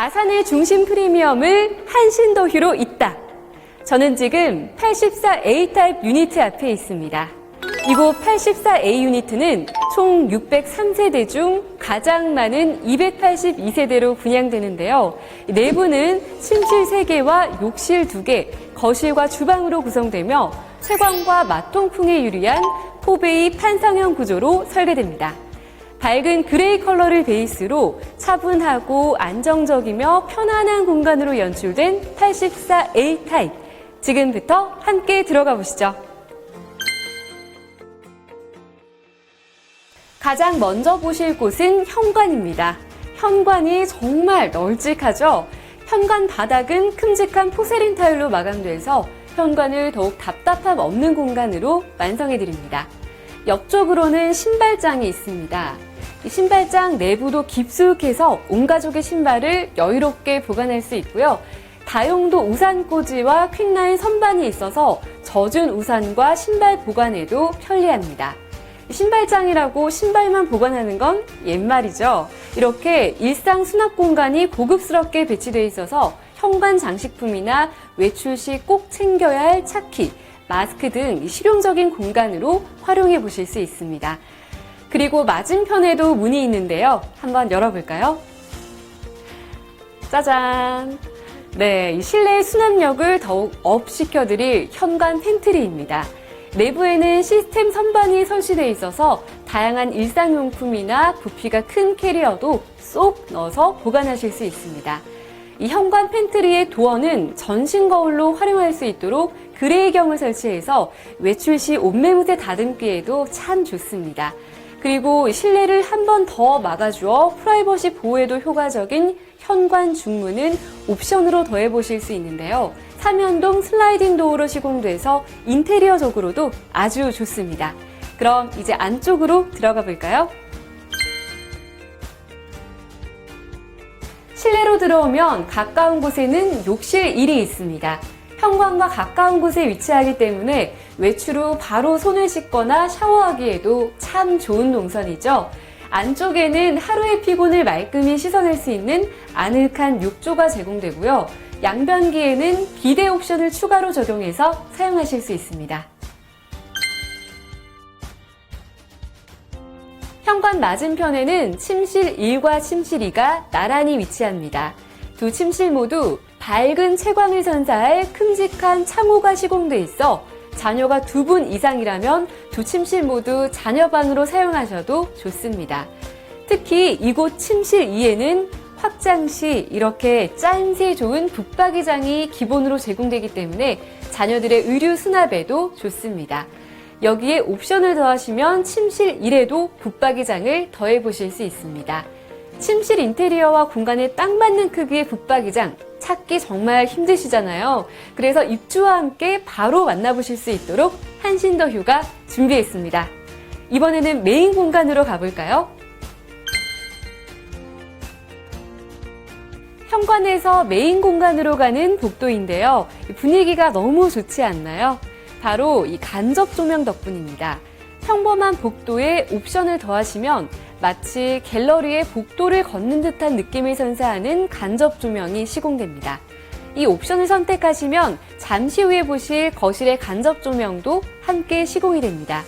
아산의 중심 프리미엄을 한신더휴로 잇다. 저는 지금 84A 타입 유니트 앞에 있습니다. 이곳 84A 유니트는 총 603세대 중 가장 많은 282세대로 분양되는데요. 내부는 침실 3개와 욕실 2개, 거실과 주방으로 구성되며 채광과 마통풍에 유리한 포베이 판상형 구조로 설계됩니다. 밝은 그레이 컬러를 베이스로 차분하고 안정적이며 편안한 공간으로 연출된 84A 타입. 지금부터 함께 들어가 보시죠. 가장 먼저 보실 곳은 현관입니다. 현관이 정말 널찍하죠? 현관 바닥은 큼직한 포세린 타일로 마감돼서 현관을 더욱 답답함 없는 공간으로 완성해 드립니다. 옆쪽으로는 신발장이 있습니다. 이 신발장 내부도 깊숙해서 온 가족의 신발을 여유롭게 보관할 수 있고요. 다용도 우산 꽂이와 퀵라인 선반이 있어서 젖은 우산과 신발 보관에도 편리합니다. 신발장이라고 신발만 보관하는 건 옛말이죠. 이렇게 일상 수납 공간이 고급스럽게 배치되어 있어서 현관 장식품이나 외출 시 꼭 챙겨야 할 차키, 마스크 등 실용적인 공간으로 활용해 보실 수 있습니다. 그리고 맞은편에도 문이 있는데요. 한번 열어볼까요? 짜잔! 네, 이 실내 수납력을 더욱 업 시켜드릴 현관 팬트리입니다. 내부에는 시스템 선반이 설치되어 있어서 다양한 일상용품이나 부피가 큰 캐리어도 쏙 넣어서 보관하실 수 있습니다. 이 현관 팬트리의 도어는 전신 거울로 활용할 수 있도록 그레이경을 설치해서 외출 시 옷매무새 다듬기에도 참 좋습니다. 그리고 실내를 한 번 더 막아주어 프라이버시 보호에도 효과적인 현관 중문은 옵션으로 더해보실 수 있는데요. 삼연동 슬라이딩 도어로 시공돼서 인테리어적으로도 아주 좋습니다. 그럼 이제 안쪽으로 들어가 볼까요? 실내로 들어오면 가까운 곳에는 욕실 1이 있습니다. 현관과 가까운 곳에 위치하기 때문에 외출 후 바로 손을 씻거나 샤워하기에도 참 좋은 동선이죠. 안쪽에는 하루의 피곤을 말끔히 씻어낼 수 있는 아늑한 욕조가 제공되고요. 양변기에는 비대 옵션을 추가로 적용해서 사용하실 수 있습니다. 현관 맞은편에는 침실 1과 침실 2가 나란히 위치합니다. 두 침실 모두 밝은 채광을 선사할 큼직한 창호가 시공돼 있어 자녀가 두 분 이상이라면 두 침실 모두 자녀방으로 사용하셔도 좋습니다. 특히 이곳 침실 2에는 확장 시 이렇게 짠새 좋은 붙박이장이 기본으로 제공되기 때문에 자녀들의 의류 수납에도 좋습니다. 여기에 옵션을 더하시면 침실 1에도 붙박이장을 더해 보실 수 있습니다. 침실 인테리어와 공간에 딱 맞는 크기의 붙박이장 찾기 정말 힘드시잖아요. 그래서 입주와 함께 바로 만나보실 수 있도록 한신더 휴가 준비했습니다. 이번에는 메인 공간으로 가볼까요? 현관에서 메인 공간으로 가는 복도인데요. 분위기가 너무 좋지 않나요? 바로 이 간접 조명 덕분입니다. 평범한 복도에 옵션을 더하시면 마치 갤러리에 복도를 걷는 듯한 느낌을 선사하는 간접 조명이 시공됩니다. 이 옵션을 선택하시면 잠시 후에 보실 거실의 간접 조명도 함께 시공이 됩니다.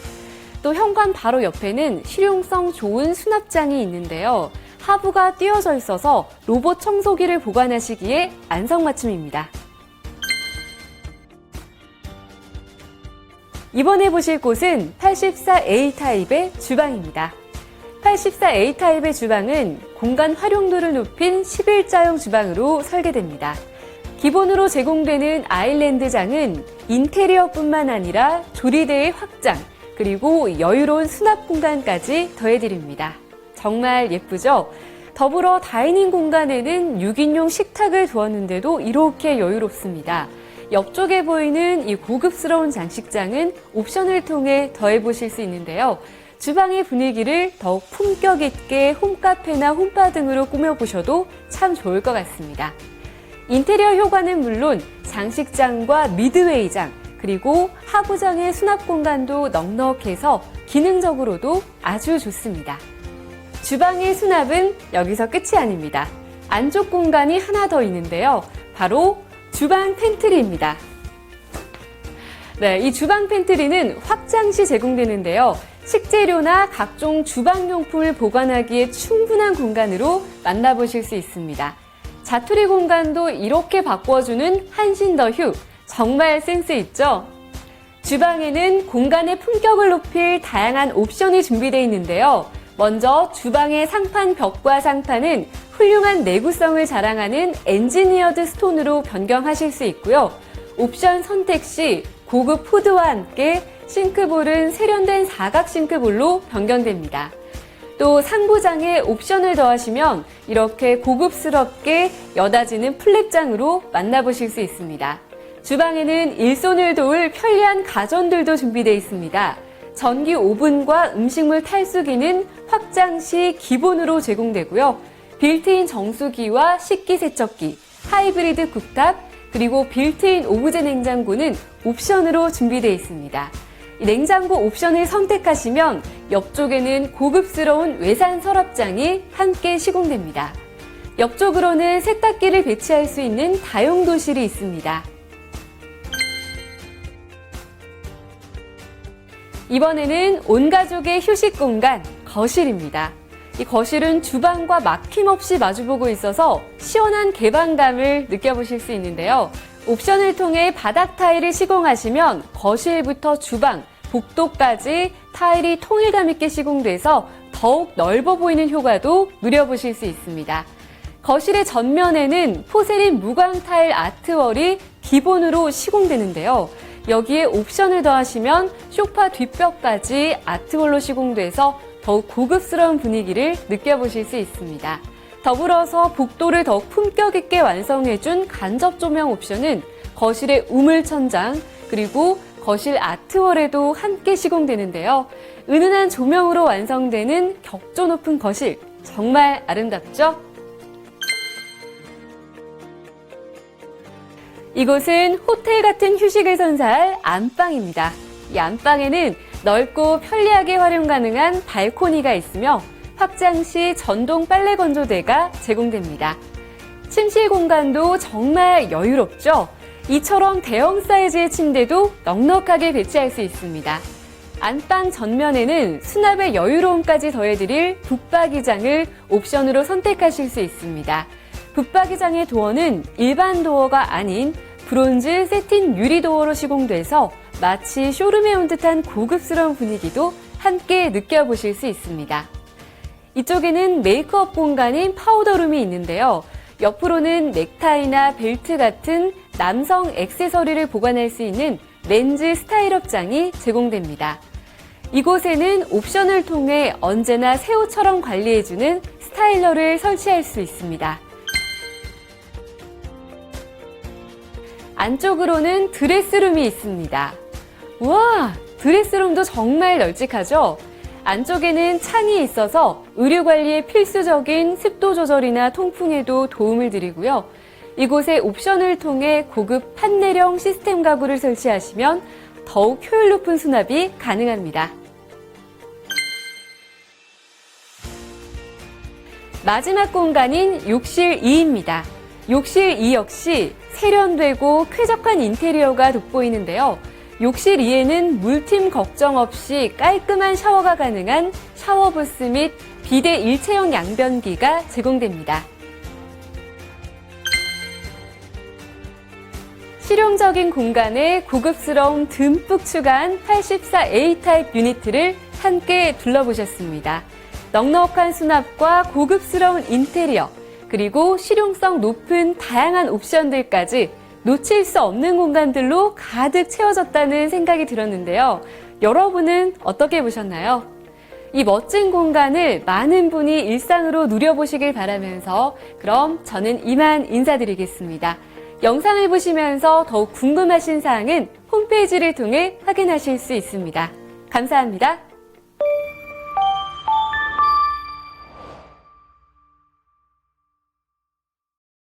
또 현관 바로 옆에는 실용성 좋은 수납장이 있는데요. 하부가 띄어져 있어서 로봇 청소기를 보관하시기에 안성맞춤입니다. 이번에 보실 곳은 84A 타입의 주방입니다. 84A 타입의 주방은 공간 활용도를 높인 11자형 주방으로 설계됩니다. 기본으로 제공되는 아일랜드장은 인테리어뿐만 아니라 조리대의 확장, 그리고 여유로운 수납 공간까지 더해드립니다. 정말 예쁘죠? 더불어 다이닝 공간에는 6인용 식탁을 두었는데도 이렇게 여유롭습니다. 옆쪽에 보이는 이 고급스러운 장식장은 옵션을 통해 더해보실 수 있는데요. 주방의 분위기를 더욱 품격 있게 홈카페나 홈바 등으로 꾸며보셔도 참 좋을 것 같습니다. 인테리어 효과는 물론 장식장과 미드웨이장, 그리고 하부장의 수납 공간도 넉넉해서 기능적으로도 아주 좋습니다. 주방의 수납은 여기서 끝이 아닙니다. 안쪽 공간이 하나 더 있는데요. 바로 주방 팬트리입니다. 네, 이 주방 팬트리는 확장 시 제공되는데요. 식재료나 각종 주방용품을 보관하기에 충분한 공간으로 만나보실 수 있습니다. 자투리 공간도 이렇게 바꿔주는 한신 더 휴. 정말 센스 있죠? 주방에는 공간의 품격을 높일 다양한 옵션이 준비되어 있는데요. 먼저 주방의 상판 벽과 상판은 훌륭한 내구성을 자랑하는 엔지니어드 스톤으로 변경하실 수 있고요. 옵션 선택 시 고급 푸드와 함께 싱크볼은 세련된 사각 싱크볼로 변경됩니다. 또 상부장에 옵션을 더하시면 이렇게 고급스럽게 여다지는 플랩장으로 만나보실 수 있습니다. 주방에는 일손을 도울 편리한 가전들도 준비되어 있습니다. 전기 오븐과 음식물 탈수기는 확장 시 기본으로 제공되고요. 빌트인 정수기와 식기세척기, 하이브리드 쿡탑, 그리고 빌트인 오브제 냉장고는 옵션으로 준비되어 있습니다. 이 냉장고 옵션을 선택하시면 옆쪽에는 고급스러운 외산 서랍장이 함께 시공됩니다. 옆쪽으로는 세탁기를 배치할 수 있는 다용도실이 있습니다. 이번에는 온 가족의 휴식 공간, 거실입니다. 이 거실은 주방과 막힘없이 마주보고 있어서 시원한 개방감을 느껴보실 수 있는데요. 옵션을 통해 바닥 타일을 시공하시면 거실부터 주방, 복도까지 타일이 통일감 있게 시공돼서 더욱 넓어 보이는 효과도 누려보실 수 있습니다. 거실의 전면에는 포세린 무광 타일 아트월이 기본으로 시공되는데요. 여기에 옵션을 더하시면 쇼파 뒷벽까지 아트월로 시공돼서 더욱 고급스러운 분위기를 느껴보실 수 있습니다. 더불어서 복도를 더욱 품격 있게 완성해준 간접 조명 옵션은 거실의 우물 천장 그리고 거실 아트월에도 함께 시공되는데요. 은은한 조명으로 완성되는 격조 높은 거실 정말 아름답죠? 이곳은 호텔 같은 휴식을 선사할 안방입니다. 이 안방에는 넓고 편리하게 활용 가능한 발코니가 있으며 확장 시 전동 빨래 건조대가 제공됩니다. 침실 공간도 정말 여유롭죠? 이처럼 대형 사이즈의 침대도 넉넉하게 배치할 수 있습니다. 안방 전면에는 수납의 여유로움까지 더해드릴 붙박이장을 옵션으로 선택하실 수 있습니다. 붙박이장의 도어는 일반 도어가 아닌 브론즈 세틴 유리 도어로 시공돼서 마치 쇼룸에 온 듯한 고급스러운 분위기도 함께 느껴보실 수 있습니다. 이쪽에는 메이크업 공간인 파우더룸이 있는데요. 옆으로는 넥타이나 벨트 같은 남성 액세서리를 보관할 수 있는 렌즈 스타일업장이 제공됩니다. 이곳에는 옵션을 통해 언제나 새 옷처럼 관리해주는 스타일러를 설치할 수 있습니다. 안쪽으로는 드레스룸이 있습니다. 우와, 드레스룸도 정말 널찍하죠? 안쪽에는 창이 있어서 의류 관리에 필수적인 습도 조절이나 통풍에도 도움을 드리고요. 이곳에 옵션을 통해 고급 판내령 시스템 가구를 설치하시면 더욱 효율 높은 수납이 가능합니다. 마지막 공간인 욕실 2입니다. 욕실 2 역시 세련되고 쾌적한 인테리어가 돋보이는데요. 욕실 2에는 물팀 걱정 없이 깔끔한 샤워가 가능한 샤워부스 및 비대 일체형 양변기가 제공됩니다. 실용적인 공간에 고급스러움 듬뿍 추가한 84A 타입 유니트를 함께 둘러보셨습니다. 넉넉한 수납과 고급스러운 인테리어, 그리고 실용성 높은 다양한 옵션들까지 놓칠 수 없는 공간들로 가득 채워졌다는 생각이 들었는데요. 여러분은 어떻게 보셨나요? 이 멋진 공간을 많은 분이 일상으로 누려보시길 바라면서 그럼 저는 이만 인사드리겠습니다. 영상을 보시면서 더욱 궁금하신 사항은 홈페이지를 통해 확인하실 수 있습니다. 감사합니다.